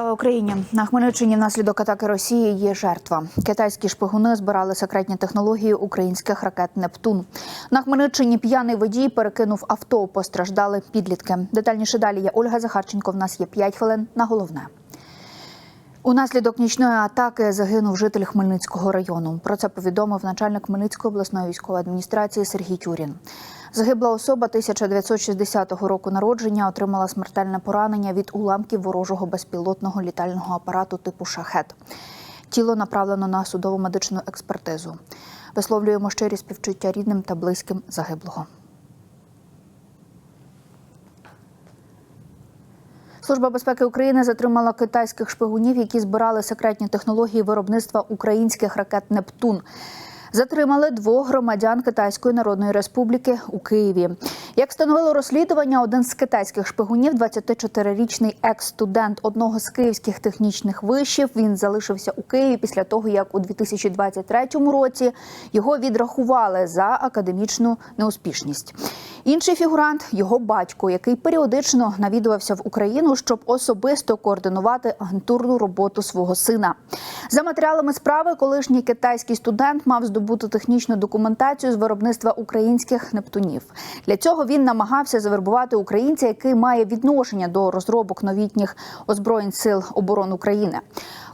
Україні на Хмельниччині внаслідок атаки Росії є жертва. Китайські шпигуни збирали секретні технології українських ракет Нептун. На Хмельниччині п'яний водій перекинув авто. Постраждали підлітки. Детальніше далі є Ольга Захарченко. В нас є 5 хвилин на головне. Унаслідок нічної атаки загинув житель Хмельницького району. Про це повідомив начальник Хмельницької обласної військової адміністрації Сергій Тюрін. Загибла особа 1960 року народження отримала смертельне поранення від уламків ворожого безпілотного літального апарату типу шахет. Тіло направлено на судово медичну експертизу. Висловлюємо щирі співчуття рідним та близьким загиблого. Служба безпеки України затримала китайських шпигунів, які збирали секретні технології виробництва українських ракет Нептун. Затримали двох громадян Китайської Народної Республіки у Києві. Як встановило розслідування, один з китайських шпигунів, 24-річний екс-студент одного з київських технічних вишів. Він залишився у Києві після того, як у 2023 році його відрахували за академічну неуспішність. Інший фігурант його батько, який періодично навідувався в Україну, щоб особисто координувати агентурну роботу свого сина. За матеріалами справи, колишній китайський студент мав здобути технічну документацію з виробництва українських нептунів. Для цього він намагався завербувати українця, який має відношення до розробок новітніх озброєнь сил оборони України.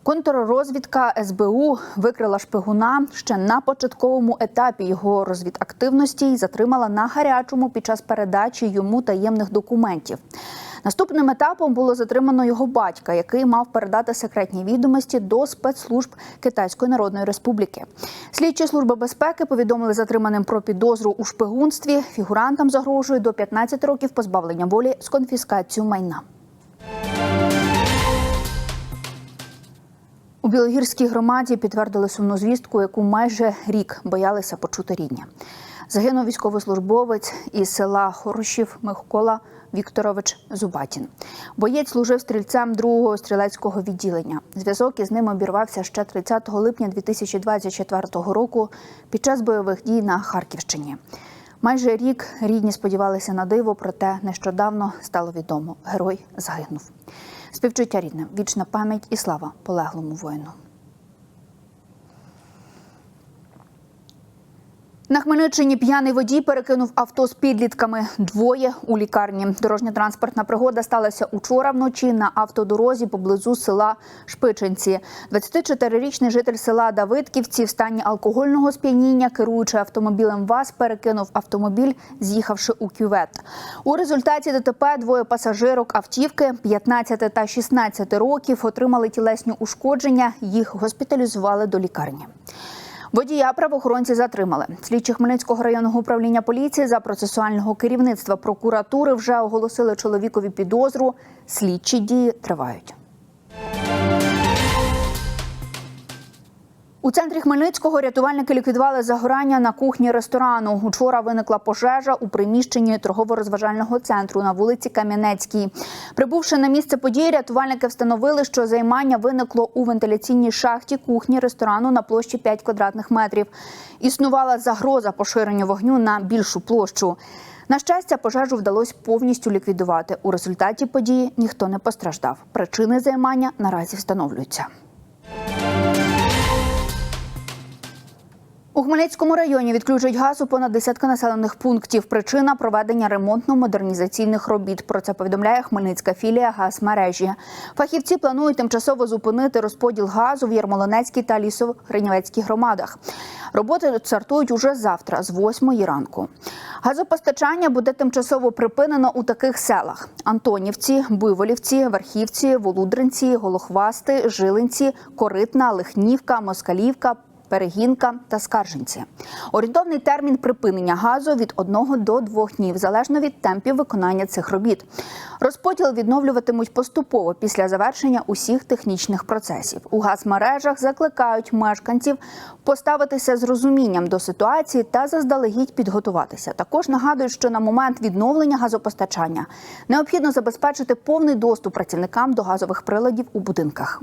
Контррозвідка СБУ викрила шпигуна ще на початковому етапі його розвідактивності і затримала на гарячому під час передачі йому таємних документів. Наступним етапом було затримано його батька, який мав передати секретні відомості до спецслужб Китайської Народної Республіки. Слідчі служби безпеки повідомили затриманим про підозру у шпигунстві. Фігурантам загрожує до 15 років позбавлення волі з конфіскацією майна. У Білогірській громаді підтвердили сумну звістку, яку майже рік боялися почути рідні. Загинув військовослужбовець із села Хорошів Микола Вікторович Зубатін. Боєць служив стрільцем другого стрілецького відділення. Зв'язок із ним обірвався ще 30 липня 2024 року під час бойових дій на Харківщині. Майже рік рідні сподівалися на диво, проте нещодавно стало відомо. Герой загинув. Співчуття рідним, вічна пам'ять і слава полеглому воїну. На Хмельниччині п'яний водій перекинув авто з підлітками. Двоє у лікарні. Дорожня транспортна пригода сталася учора вночі на автодорозі поблизу села Шпичинці. 24-річний житель села Давидківці в стані алкогольного сп'яніння, керуючи автомобілем ВАЗ, перекинув автомобіль, з'їхавши у кювет. У результаті ДТП двоє пасажирок автівки 15 та 16 років отримали тілесні ушкодження. Їх госпіталізували до лікарні. Водія правоохоронці затримали. Слідчі Хмельницького районного управління поліції за процесуального керівництва прокуратури вже оголосили чоловікові підозру. Слідчі дії тривають. У центрі Хмельницького рятувальники ліквідували загорання на кухні ресторану. Учора виникла пожежа у приміщенні торгово-розважального центру на вулиці Кам'янецькій. Прибувши на місце події, рятувальники встановили, що займання виникло у вентиляційній шахті кухні ресторану на площі 5 квадратних метрів. Існувала загроза поширення вогню на більшу площу. На щастя, пожежу вдалося повністю ліквідувати. У результаті події ніхто не постраждав. Причини займання наразі встановлюються. У Хмельницькому районі відключать газ у понад десятка населених пунктів. Причина проведення ремонтно-модернізаційних робіт. Про це повідомляє Хмельницька філія газмережі. Фахівці планують тимчасово зупинити розподіл газу в Ярмолинецькій та Лісово-Гринівецькій громадах. Роботи стартують уже завтра, з 8 ранку. Газопостачання буде тимчасово припинено у таких селах: Антонівці, Буйволівці, Верхівці, Волудринці, Голохвасти, Жилинці, Коритна, Лихнівка, Москалівка. Перегінка та скарженці. Орієнтовний термін припинення газу від 1 до 2 днів, залежно від темпів виконання цих робіт. Розподіл відновлюватимуть поступово після завершення усіх технічних процесів. У газмережах закликають мешканців поставитися з розумінням до ситуації та заздалегідь підготуватися. Також нагадують, що на момент відновлення газопостачання необхідно забезпечити повний доступ працівникам до газових приладів у будинках.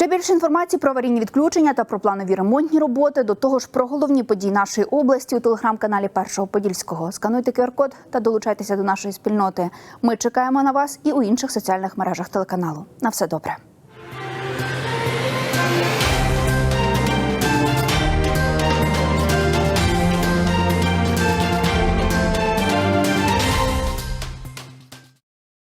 Ще більше інформації про аварійні відключення та про планові ремонтні роботи. До того ж, про головні події нашої області у телеграм-каналі Першого Подільського. Скануйте QR-код та долучайтеся до нашої спільноти. Ми чекаємо на вас і у інших соціальних мережах телеканалу. На все добре.